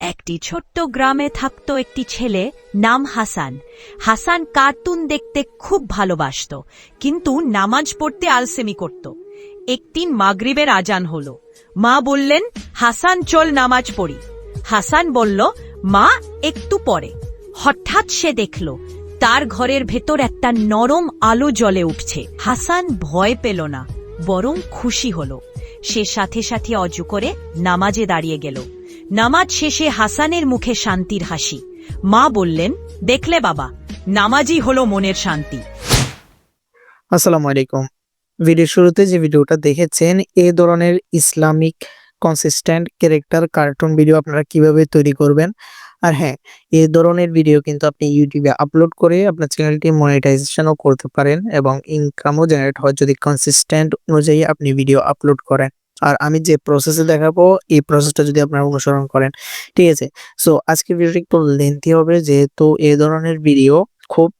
একটি ছোট্ট গ্রামে থাকত একটি ছেলে নাম হাসান। হাসান কার্টুন দেখতে খুব ভালোবাসত, কিন্তু নামাজ পড়তে আলসেমি করত। একদিন মাগরিবের আজান হল। মা বললেন, হাসান, চল নামাজ পড়ি। হাসান বলল, মা, একটু পরে। হঠাৎ সে দেখল, তার ঘরের ভেতর একটা নরম আলো জ্বলে উঠছে। হাসান ভয় পেল না, বরং খুশি হল। সে সাথে সাথে অজু করে নামাজে দাঁড়িয়ে গেল। নামাজ শেষে হাসানের মুখে শান্তির হাসি। মা বললেন, দেখলে বাবা, নামাজই হলো মনের শান্তি। আসসালামু আলাইকুম। ভিডিওর শুরুতে যে ভিডিওটা দেখেছেন, এ ধরনের Islamic consistent character cartoon video আপনারা কীভাবে তৈরি করবেন? আর হ্যাঁ এই ধরনের ভিডিও কিন্তু আপনি ইউটিউবে আপলোড করে আপনার চ্যানেলটি মনিটাইজেশনও করতে পারেন এবং ইনকামও জেনারেট হয় যদি কনসিস্ট্যান্ট অনুযায়ী আপনি ভিডিও আপলোড করেন। আর আমি যে প্রসেসে দেখাবো, এই প্রসেসটা যদি আপনারা অনুসরণ করেন, ঠিক আছে? সো আজকের ভিডিওটি একটু লেন্থি হবে, যেহেতু এই ধরনের ভিডিও খুব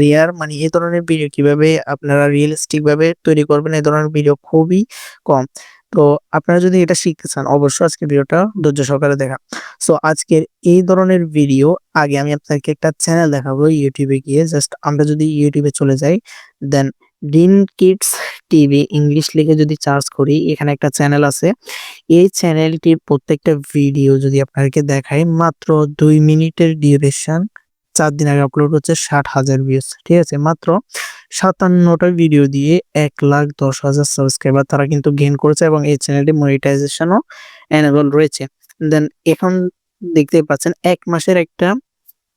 রেয়ার মানে এই ধরনের ভিডিও কীভাবে আপনারা রিয়েলিস্টিক ভাবে তৈরি করবেন এই ধরনের ভিডিও খুবই কম। তো, আপনারা যদি এটা শিখতে চান, অবশ্যই আজকের ভিডিওটা ধৈর্য সহকারে দেখা। সো আজকের এই ধরনের ভিডিও আগে আমি আপনাকে একটা চ্যানেল দেখাবো ইউটিউবে গিয়ে জাস্ট আমরা যদি ইউটিউবে চলে যাই then Deen kids TV English লিখে যদি সার্চ করি, এখানে একটা চ্যানেল আছে। এই চ্যানেলটির প্রত্যেকটা ভিডিও যদি আপনাদেরকে দেখাই, মাত্র দুই মিনিটের ডিউরেশন। চার দিন আগে আপলোড হচ্ছে ষাট হাজার ভিউজ ঠিক আছে? মাত্র সাতান্নটা ভিডিও দিয়ে এক লাখ দশ হাজার সাবস্ক্রাইবার তারা কিন্তু গেইন করেছে এবং এই চ্যানেলটি মনিটাইজেশনও এনেবল রয়েছে। দেন এখন দেখতে পাচ্ছেন, এক মাসের একটা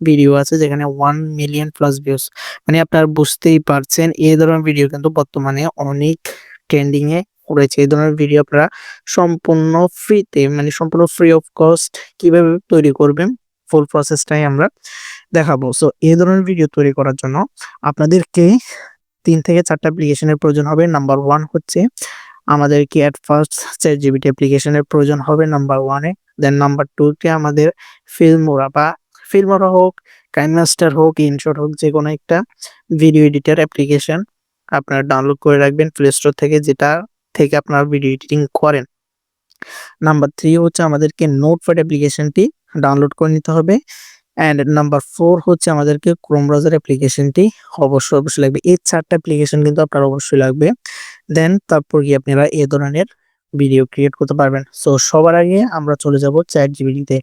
ভিডিও আছে যেখানে ওয়ান মিলিয়ন প্লাস ভিউজ মানে আপনারা বুঝতেই পারছেন, এই ধরনের ভিডিও কিন্তু বর্তমানে অনেক ট্রেন্ডিং এ রয়েছে এই ধরনের ভিডিও আপনারা সম্পূর্ণ ফ্রিতে মানে সম্পূর্ণ ফ্রি অফ কস্ট কীভাবে তৈরি করবেন ফুল প্রসেসটাই আমরা দেখাবো। সো এই ধরনের ভিডিও তৈরি করার জন্য আপনাদেরকে তিন থেকে চারটা অ্যাপ্লিকেশনের প্রয়োজন হবে। নাম্বার ওয়ান হচ্ছে আমাদেরকে অ্যাট ফার্স্ট চ্যাট জিবিটি অ্যাপ্লিকেশনের প্রয়োজন হবে নাম্বার ওয়ানে দেন নাম্বার টুতে আমাদের ফিল্মোরা বা ফিল্মোরা হোক কাইনমাস্টার হোক ইনশট হোক, যে কোনো একটা ভিডিও এডিটার অ্যাপ্লিকেশন আপনারা ডাউনলোড করে রাখবেন প্লে স্টোর থেকে, যেটা থেকে আপনারা ভিডিও এডিটিং করেন। নাম্বার থ্রি হচ্ছে আমাদেরকে নোটপ্যাড অ্যাপ্লিকেশনটি ডাউনলোড করে নিতে হবে। অ্যান্ড নাম্বার ফোর হচ্ছে আমাদেরকে ক্রোম ব্রাউজার অ্যাপ্লিকেশনটি অবশ্যই অবশ্যই লাগবে। এই চারটা অ্যাপ্লিকেশন কিন্তু আপনার অবশ্যই লাগবে। দেন তারপর গিয়ে আপনারা এ ধরনের ভিডিও ক্রিয়েট করতে পারবেন। সো সবার আগে আমরা চলে যাব চ্যাট জিবিটিতে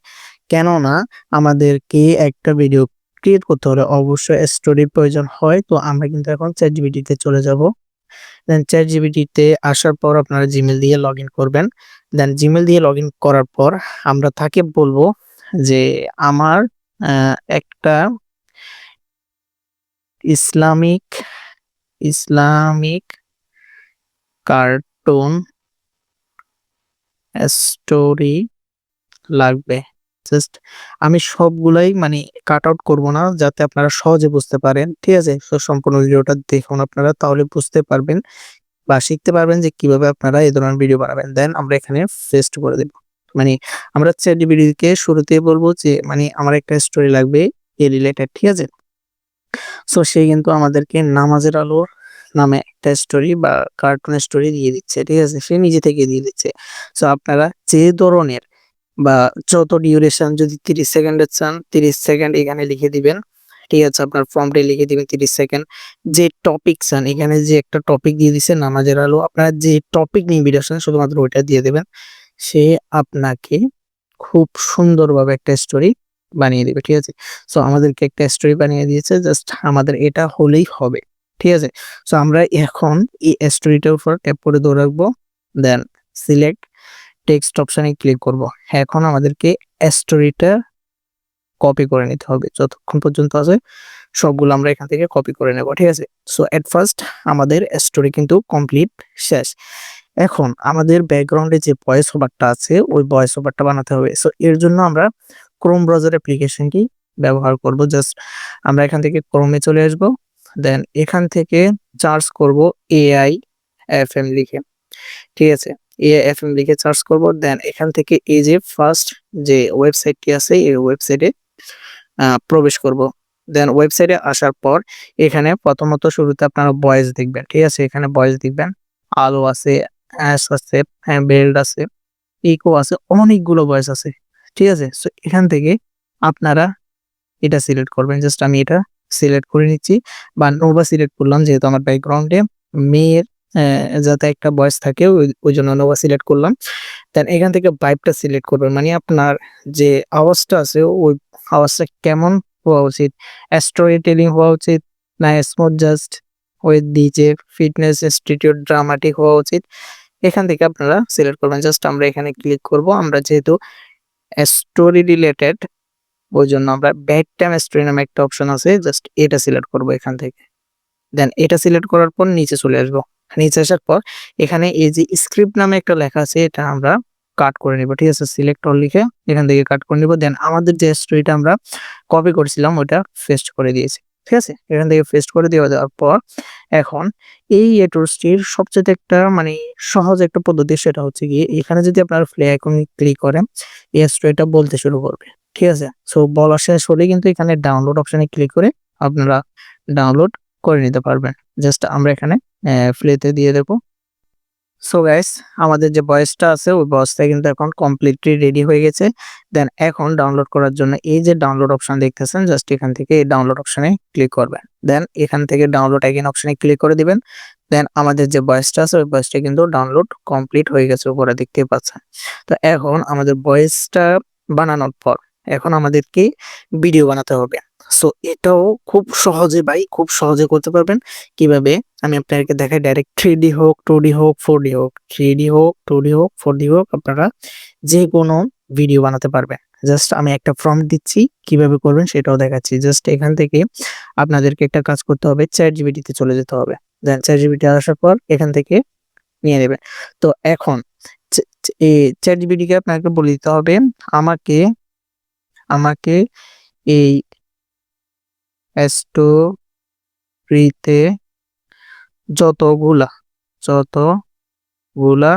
কেননা আমাদেরকে একটা ভিডিও ক্রিয়েট করতে হলে অবশ্যই স্টোরির প্রয়োজন হয়। তো আমরা কিন্তু এখন চ্যাট জিবিটিতে চলে যাব। দেন চ্যাট জিবিটিতে আসার পর আপনারা জিমেল দিয়ে লগ করবেন। দেন জিমেল দিয়ে লগ করার পর আমরা তাকে বলব যে আমার একটা ইসলামিক ইসলামিক কার্টুন স্টোরি লাগবে। জাস্ট আমি সবগুলাই মানে কাট আউট করব না যাতে আপনারা সহজে বুঝতে পারেন, ঠিক আছে? সম্পূর্ণ ভিডিওটা দেখুন আপনারা, তাহলে বুঝতে পারবেন বা শিখতে পারবেন যে কীভাবে আপনারা এই ধরনের ভিডিও বানাবেন। দেন আমরা এখানে পেস্ট করে দেব। মানে আমরা চ্যাট জিপিটিকে শুরুতে বলব যে মানে আমার একটা স্টোরি লাগবে এ রিলেটেড ঠিক আছে? সো সে কিন্তু আমাদেরকে নামাজের আলোর নামে একটা স্টোরি বা কার্টুন স্টোরি দিয়ে দিচ্ছে, ঠিক আছে? সে নিজে থেকে দিয়ে দিচ্ছে। সো আপনারা যে ধরনের বা যত ডিউরেশন যদি তিরিশ সেকেন্ডের চান, তিরিশ সেকেন্ড এখানে লিখে দিবেন। ঠিক আছে, আপনার ফর্মটি লিখে দিবেন তিরিশ সেকেন্ড যে টপিক চান, এখানে যে একটা টপিক দিয়ে দিচ্ছে নামাজের আলো, আপনারা যে টপিক নিয়ে ভিডিও চান শুধুমাত্র ওইটা দিয়ে দেবেন। সে আপনাকে খুব সুন্দরভাবে একটা স্টোরি বানিয়ে দেবে, ঠিক আছে? সো আমাদেরকে একটা স্টোরি বানিয়ে দিয়েছে জাস্ট আমাদের এটা হলেই হবে, ঠিক আছে? সো আমরা এখন এই স্টোরিটার উপর ট্যাপ করে ধরে রাখব দেন সিলেক্ট টেক্সট অপশনে ক্লিক করব। এখন আমাদেরকে স্টোরিটা কপি করে নিতে হবে। যতক্ষণ পর্যন্ত আছে, সবগুলো আমরা এখান থেকে কপি করে নেব, ঠিক আছে? সো এট ফার্স্ট আমাদের স্টোরি কিন্তু কমপ্লিট শেষ। এখন আমাদের ব্যাকগ্রাউন্ডে যে ভয়েস ওভারটা আছে, ওই ভয়েস ওভারটা বানাতে হবে। সো এর জন্য আমরা ক্রোম ব্রাউজার অ্যাপ্লিকেশনটি ব্যবহার করব? জাস্ট আমরা এখান থেকে ক্রোমে চলে আসব। দেন এখান থেকে চার্জ করব এআই এফ এম লিখে। ঠিক আছে? এআই এফ এম লিখে চার্জ করব দেন এখান থেকে এই যে ফার্স্ট যে ওয়েবসাইটটি আছে, এই ওয়েবসাইটে প্রবেশ করব। দেন ওয়েবসাইটে আসার পর এখানে প্রথমত শুরুতে আপনারা ভয়েস দেখবেন, ঠিক আছে? এখানে ভয়েস দেখবেন। আলো আছে অ্যাশ আছে বেল্ট আছে ইকো আছে, অনেকগুলো ভয়েস আছে, ঠিক আছে? সো এখান থেকে আপনারা এটা সিলেক্ট করবেন। জাস্ট আমি এটা সিলেক্ট করে নিচ্ছি, বা নোভা সিলেক্ট করলাম, যেহেতু আমার ব্যাকগ্রাউন্ডে মেয়ের যাতে একটা ভয়েস থাকে, ওই- জন্য নোভা সিলেক্ট করলাম। দেন এখান থেকে ভাইবটা সিলেক্ট করবেন। মানে আপনার যে আওয়াজটা আছে, ওই আওয়াজটা কেমন হওয়া উচিত? স্টোরি টেলিং হওয়া উচিত না স্মুথ জাস্ট ওই ডিজে ফিটনেস ইনস্টিটিউট ড্রামাটিক হওয়া উচিত? এখান থেকে আপনারা সিলেক্ট করবেন। জাস্ট আমরা এখানে ক্লিক করব। আমরা যেহেতু স্টোরি রিলেটেড ওই জন্য আমরা ব্যাড টাইম স্টোরি নামে একটা অপশন আছে। জাস্ট এটা সিলেক্ট করব এখান থেকে। দেন এটা সিলেক্ট করার পর নিচে চলে আসব। নিচে আসার পর এখানে এই যে স্ক্রিপ্ট নামে একটা লেখা আছে, এটা আমরা কাট করে নিব, ঠিক আছে? সিলেক্ট অল লিখে এখান থেকে কাট করে নিব। দেন আমাদের যে স্টোরিটা আমরা কপি করেছিলাম ওটা পেস্ট করে দিয়েছি, ঠিক আছে? এখান থেকে পেস্ট করে দেওয়া দেওয়ার পর এখন এই এটোসটির সবচেয়ে একটা মানে সহজ একটা পদ্ধতি সেটা হচ্ছে কি এখানে যদি আপনার ফ্লে আইকন ক্লিক করেন, এই স্টোরিটা বলতে শুরু করবে, ঠিক আছে? সো বলা শেষ হলে কিন্তু এখানে ডাউনলোড অপশনে ক্লিক করে আপনারা ডাউনলোড করে নিতে পারবেন। জাস্ট আমরা এখানে প্লেতে দিয়ে দেবো। সো গাইস আমাদের যে ভয়েসটা আছে, ওই ভয়েসটা কিন্তু এখন কমপ্লিটলি রেডি হয়ে গেছে। দেন এখন ডাউনলোড করার জন্য এই যে ডাউনলোড অপশন দেখতেছেন জাস্ট এখান থেকে এই ডাউনলোড অপশনে ক্লিক করবেন। দেন এখান থেকে ডাউনলোড এগেন অপশনে ক্লিক করে দিবেন। দেন আমাদের যে ভয়েসটা আছে, ওই ভয়েসটা কিন্তু ডাউনলোড কমপ্লিট হয়ে গেছে, উপরে দেখতেই পাচ্ছেন। তো এখন আমাদের ভয়েসটা বানানোর পর, এখন আমাদেরকে ভিডিও বানাতে হবে। সো এটাও খুব সহজে ভাই খুব সহজে করতে পারবেন। কীভাবে? আমি আপনাদেরকে দেখাই ডাইরেক্ট থ্রি ডি হোক টু ডি হোক ফোর ডি হোক। থ্রি ডি হোক টু ডি হোক ফোর ডি হোক, আপনারা যে কোনো ভিডিও বানাতে পারবেন। জাস্ট আমি একটা ফর্ম দিচ্ছি, কীভাবে করবেন সেটাও দেখাচ্ছি। জাস্ট এখান থেকে আপনাদেরকে একটা কাজ করতে হবে চ্যাট জিবিটিতে চলে যেতে হবে। দেন চ্যাট জিবিটি আসার পর এখান থেকে নিয়ে নেবেন। তো এখন এই চ্যাট জিবিটিকে আপনাকে বলে দিতে হবে, আমাকে আমাকে এই স্টোরিতে যতগুলা যতগুলা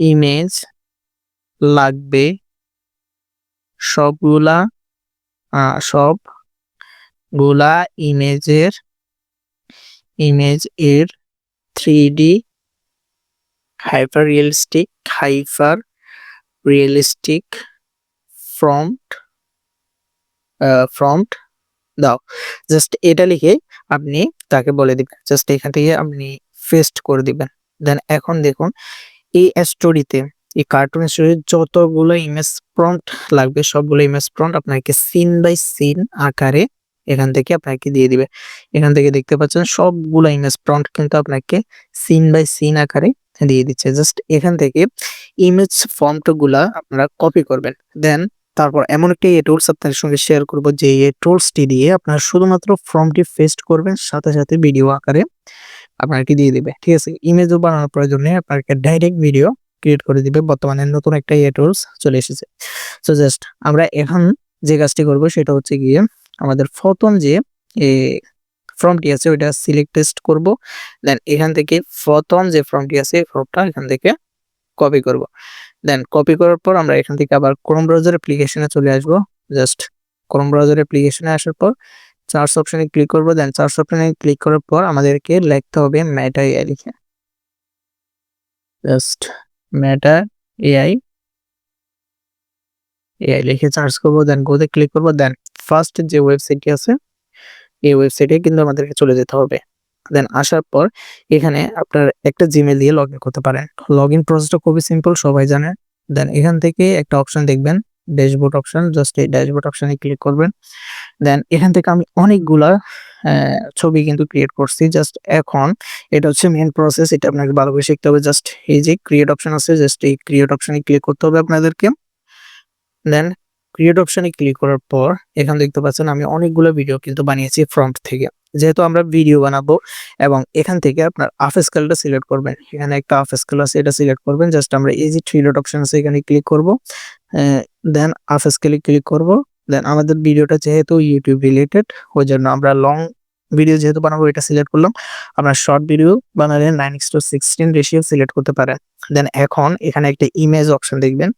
ইমেজ লাগবে সবগুলা আহ, সবগুলা ইমেজের ইমেজ এর three D hyper realistic hyper realistic front front দাও। জাস্ট এটা লিখে আপনি তাকে বলে দিবেন। জাস্ট এখান থেকে আপনি ফেস্ট করে দিবেন। দেন এখন দেখুন, এই স্টোরিতে এই কার্টুন স্টোরি যতগুলো ইমেজ প্রম্পট লাগবে, সবগুলো ইমেজ প্রম্পট আপনাকে সিন বাই সিন আকারে এখান থেকে আপনাকে দিয়ে দিবে। এখান থেকে দেখতে পাচ্ছেন, সবগুলো ইমেজ প্রম্পট কিন্তু আপনাকে সিন বাই সিন আকারে দিয়ে দিচ্ছে। জাস্ট এখান থেকে ইমেজ ফর্মটা গুলা আপনারা কপি করবেন। দেন তারপর এমন একটি এ টুলস আপনাদের সঙ্গে শেয়ার করব, যে এই টুলসটি দিয়ে আপনারা শুধুমাত্র ফর্মটি পেস্ট করবেন, সাথে সাথে ভিডিও আকারে আপনাকে দিয়ে দিবে। ঠিক আছে? ইমেজও বানানোর প্রয়োজন আপনাকে ডাইরেক্ট ভিডিও ক্রিয়েট করে দিবে। বর্তমানে নতুন একটা এ টুলস চলে এসেছে। সো জাস্ট আমরা এখন যে কাজটি করব, সেটা হচ্ছে গিয়ে আমাদের প্রথম যে ফর্মটি আছে, ওইটা সিলেক্ট টেস্ট করব। দেন এখান থেকে প্রথম যে ফর্মটি আছে ফর্মটা এখান থেকে কপি করব। দেন কপি করার পর আমরা এখান থেকে আবার ক্রোম ব্রাউজার অ্যাপ্লিকেশনে চলে আসব। জাস্ট ক্রোম ব্রাউজার অ্যাপ্লিকেশনে আসার পর চার্জ অপশনে ক্লিক করব। দেন চার্জ অপশনে ক্লিক করার পর আমাদেরকে লিখতে হবে মেটা এআই লিখে। জাস্ট মেটা এআই এআই লিখে সার্চ করব। দেন গোতে ক্লিক করব। দেন ফার্স্ট যে ওয়েবসাইটটি আছে, এই ওয়েবসাইটে কিন্তু আমাদেরকে চলে যেতে হবে। দেন আসার পর এখানে আপনার একটা জিমেল দিয়ে লগ করতে পারেন। লগ ইন প্রসেসটা খুবই সিম্পল সবাই জানে। দেন এখান থেকে একটা অপশন দেখবেন ড্যাশবোর্ড অপশন জাস্ট এই ড্যাশবোর্ড অপশনে ক্লিক করবেন। দেন এখান থেকে আমি অনেকগুলা ছবি কিন্তু ক্রিয়েট করছি। জাস্ট এখন এটা হচ্ছে মেন প্রসেস এটা আপনাকে ভালো করে শিখতে হবে। জাস্ট এই যে ক্রিয়েট অপশন আছে জাস্ট এই ক্রিয়েট অপশনে ক্লিক করতে হবে আপনাদেরকে। দেন ক্রিয়েট অপশনে ক্লিক করার পর এখানে দেখতে পাচ্ছেন আমি অনেকগুলো ভিডিও কিন্তু বানিয়েছি ফ্রন্ট থেকে। যেহেতু আমরা ভিডিও বানাবো এবং এখান থেকে আপনার আফ স্কেলটা সিলেক্ট করবেন। এখানে একটা আফ স্কেল আছে এটা সিলেক্ট করবেন। জাস্ট আমরা এই যে থ্রি ডট অপশন আছে এখানে ক্লিক করব। দেন আফ স্কেলে ক্লিক করব। দেন আমাদের ভিডিওটা যেহেতু ইউটিউব রিলেটেড ওই জন্য আমরা লং ভিডিও যেহেতু বানাবো, এটা সিলেক্ট করলাম। আপনার শর্ট ভিডিও বানালে nine x to sixteen ratio select করতে পারেন। দেন এখন এখানে একটা ইমেজ অপশন দেখবেন।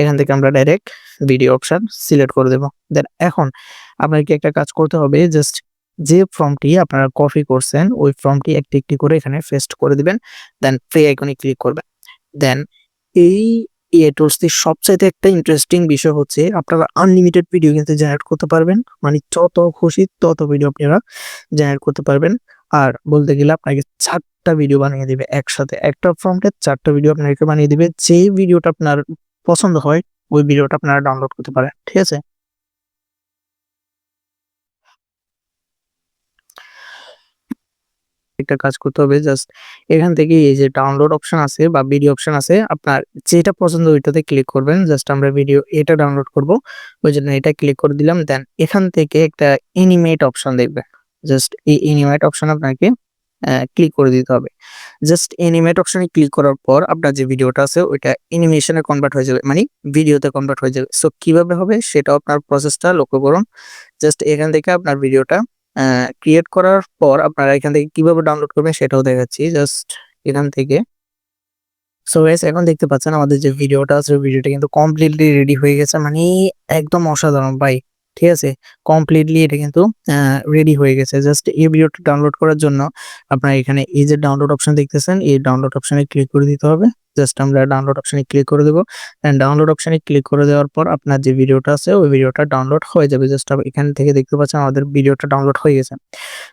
এখান থেকে আমরা ডাইরেক্ট ভিডিও অপশন সিলেক্ট করে দেবো। দেন এখন আপনাকে একটা কাজ করতে হবে? জাস্ট যে ফর্মটি আপনারা কপি করছেন, ওই ফর্মটি একটি একটি করে এখানে পেস্ট করে দিবেন দেন প্লে আইকনে ক্লিক করবেন। দেন এই এআই টুলস দিয়ে সবচাইতে একটা ইন্টারেস্টিং বিষয় হচ্ছে, আপনারা আনলিমিটেড ভিডিও কিন্তু জেনারেট করতে পারবেন মানে যত খুশি তত ভিডিও আপনারা জেনারেট করতে পারবেন। আর বলতে গেলে আপনাকে চারটা ভিডিও বানিয়ে দিবে একসাথে। একটা ফর্মটে চারটা ভিডিও আপনাকে বানিয়ে দিবে যে ভিডিওটা আপনার পছন্দ হয়, ওই ভিডিওটা আপনারা ডাউনলোড করতে পারেন, ঠিক আছে? একটা কাজ করতে হবে। জাস্ট এখান থেকে এই যে ডাউনলোড অপশন আছে বা ভিডিও অপশন আছে, আপনার যেটা পছন্দ ওইটাতে ক্লিক করবেন। জাস্ট আমরা ভিডিও এটা ডাউনলোড করব। ওই জন্য এটা ক্লিক করে দিলাম। দেন এখান থেকে একটা এনিমেট অপশন দেখবেন জাস্ট এই এনিমেট অপশন আপনাকে ক্লিক করে দিতে হবে। জাস্ট এনিমেট অপশনে ক্লিক করার পর আপনার যে ভিডিওটা আছে, ওইটা অ্যানিমেশনে কনভার্ট হয়ে যাবে। মানে ভিডিওতে কনভার্ট হয়ে যাবে। সো কীভাবে হবে? সেটাও আপনার প্রসেসটা লক্ষ্য করুন। জাস্ট এখান থেকে আপনার ভিডিওটা ক্রিয়েট করার পর আপনারা এখান থেকে কীভাবে ডাউনলোড করবেন সেটাও দেখাচ্ছি জাস্ট এখান থেকে। সো গাইস এখন দেখতে পাচ্ছেন আমাদের যে ভিডিওটা আছে ভিডিওটা কিন্তু কমপ্লিটলি রেডি হয়ে গেছে মানে একদম অসাধারণ, ভাই। ঠিক আছে? কমপ্লিটলি এটা কিন্তু রেডি হয়ে গেছে। জাস্ট এই ভিডিওটা ডাউনলোড করার জন্য আপনারা এখানে এই যে ডাউনলোড অপশন দেখতেছেন, এই ডাউনলোড অপশনে ক্লিক করে দিতে হবে। জাস্ট আমরা ডাউনলোড অপশনে ক্লিক করে দেবো। অ্যান্ড ডাউনলোড অপশনে ক্লিক করে দেওয়ার পর আপনার যে ভিডিওটা আছে, ওই ভিডিওটা ডাউনলোড হয়ে যাবে। জাস্ট এখান থেকে দেখতে পাচ্ছেন আমাদের ভিডিওটা ডাউনলোড হয়ে গেছে।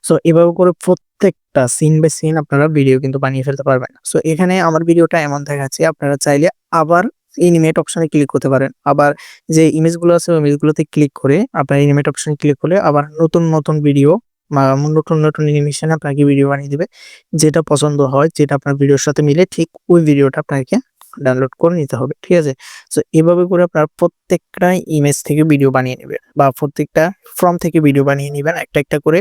সো এভাবে করে প্রত্যেকটা সিন বাই সিন আপনারা ভিডিও কিন্তু বানিয়ে ফেলতে পারবেন। সো এখানে আমার ভিডিওটা এমন দেখাচ্ছে, আপনারা চাইলে আবার এনিমেট অপশনে ক্লিক করতে পারেন। আবার যে ইমেজগুলো আছে, ওই ইমেজগুলোতে ক্লিক করে আপনার এনিমেট অপশনে ক্লিক করলে আবার নতুন নতুন ভিডিও নতুন নতুন অ্যানিমেশন আপনাকে ভিডিও বানিয়ে দিবে। যেটা পছন্দ হয়, যেটা আপনার ভিডিওর সাথে মিলে ঠিক ওই ভিডিওটা আপনাকে ডাউনলোড করে নিতে হবে, ঠিক আছে? সো এভাবে করে আপনার প্রত্যেকটা ইমেজ থেকে ভিডিও বানিয়ে নেবেন বা প্রত্যেকটা ফর্ম থেকে ভিডিও বানিয়ে নেবেন, একটা একটা করে।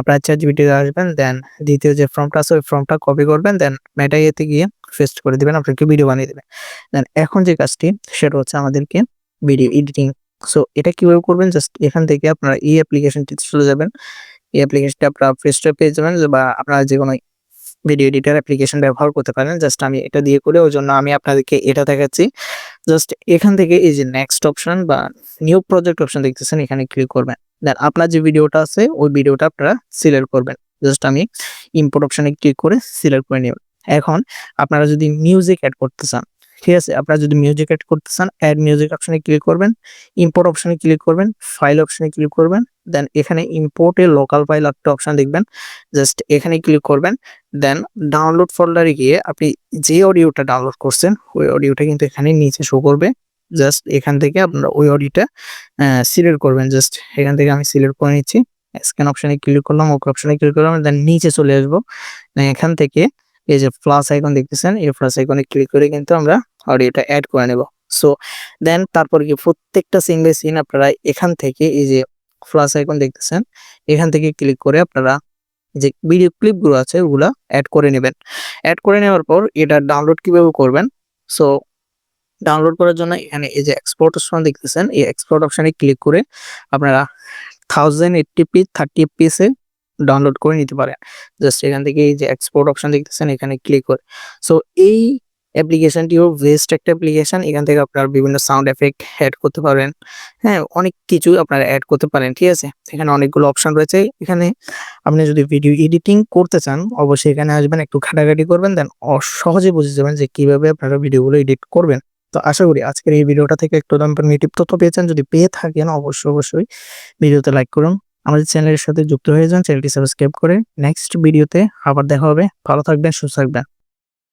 আপনার চ্যাট জিপিটিতে আসবেন দেন দ্বিতীয় যে ফর্মটা আছে, ওই ফর্মটা কপি করবেন দেন মেটা ইয়েতে গিয়ে পেস্ট করে দিবেন, আপনাকে ভিডিও বানিয়ে দেবেন। দেন এখন যে কাজটি, সেটা হচ্ছে আমাদেরকে ভিডিও এডিটিং সো এটা কীভাবে করবেন? জাস্ট এখান থেকে আপনারা এই অ্যাপ্লিকেশনটিতে চলে যাবেন। এই অ্যাপ্লিকেশনটা আপনারা প্লে পেয়ে যাবেন, বা আপনারা যে কোনো ভিডিও এডিটার অ্যাপ্লিকেশন ব্যবহার করতে পারেন। জাস্ট আমি এটা দিয়ে করে ওই জন্য আমি আপনাদেরকে এটা দেখাচ্ছি। জাস্ট এখান থেকে এই যে নেক্সট অপশন বা নিউ প্রজেক্ট অপশন দেখতেছেন, এখানে ক্লিক করবেন। দেন আপনার যে ভিডিওটা আছে, ওই ভিডিওটা আপনারা সিলেক্ট করবেন। জাস্ট আমি ইম্পোর্ট অপশানে ক্লিক করে সিলেক্ট করে নেবেন। এখন আপনারা যদি মিউজিক অ্যাড করতে চান ঠিক আছে? আপনারা যদি মিউজিক অ্যাড করতে চান অ্যাড মিউজিক অপশনে ক্লিক করবেন ইম্পোর্ট অপশনে ক্লিক করবেন ফাইল অপশনে ক্লিক করবেন দেন এখানে ইম্পোর্টে লোকাল ফাইল একটা অপশন দেখবেন জাস্ট এখানে ক্লিক করবেন দেন ডাউনলোড ফোল্ডারে গিয়ে আপনি যে অডিওটা ডাউনলোড করছেন, ওই অডিওটা কিন্তু এখানে নিচে শো করবে জাস্ট এখান থেকে আপনারা ওই অডিওটা সিলেক্ট করবেন জাস্ট এখান থেকে আমি সিলেক্ট করে নিচ্ছি স্ক্যান অপশনে ক্লিক করলাম ওকে অপশনে ক্লিক করলাম দেন নিচে চলে আসব এখান থেকে এই যে প্লাস আইকন দেখতেছেন, এই প্লাস আইকনে ক্লিক করে কিন্তু আমরা অডিওটা অ্যাড করে নেব? সো দেন তারপর কি প্রত্যেকটা বাই সিন আপনারা এখান থেকে এই যে ফ্লাস আইকন দেখতেছেন, এখান থেকে ক্লিক করে আপনারা যে ভিডিও ক্লিপগুলো আছে ওগুলা অ্যাড করে নেবেন। অ্যাড করে নেওয়ার পর এটা ডাউনলোড কীভাবে করবেন? সো ডাউনলোড করার জন্য এখানে এই যে এক্সপোর্ট অপশন দেখতেছেন, এই এক্সপোর্ট অপশনে ক্লিক করে আপনারা থাউজেন্ড এইটটি পি থার্টি পিসে ডাউনলোড করে নিতে পারেন। জাস্ট এখান থেকে এই যে এক্সপোর্ট অপশন দেখতেছেন, এখানে ক্লিক করে। সো এই অ্যাপ্লিকেশনটিও বেস্ট একটা অ্যাপ্লিকেশন এখান থেকে আপনার বিভিন্ন সাউন্ড এফেক্ট অ্যাড করতে পারেন। হ্যাঁ অনেক কিছু আপনারা অ্যাড করতে পারেন, ঠিক আছে? এখানে অনেকগুলো অপশন রয়েছে। এখানে আপনি যদি ভিডিও এডিটিং করতে চান, অবশ্যই এখানে আসবেন, একটু ঘাটাঘাটি করবেন দেন সহজে বুঝে যাবেন যে কীভাবে আপনারা ভিডিওগুলো এডিট করবেন। তো আশা করি আজকের এই ভিডিওটা থেকে একটু ইনফরমেটিভ তথ্য পেয়েছেন। যদি পেয়ে থাকেন, অবশ্যই অবশ্যই ভিডিওতে লাইক করুন। আমাদের চ্যানেলের সাথে যুক্ত হয়ে যান চ্যানেলটি সাবস্ক্রাইব করে। নেক্সট ভিডিওতে আবার দেখা হবে। ভালো থাকবেন, সুস্থ থাকবেন।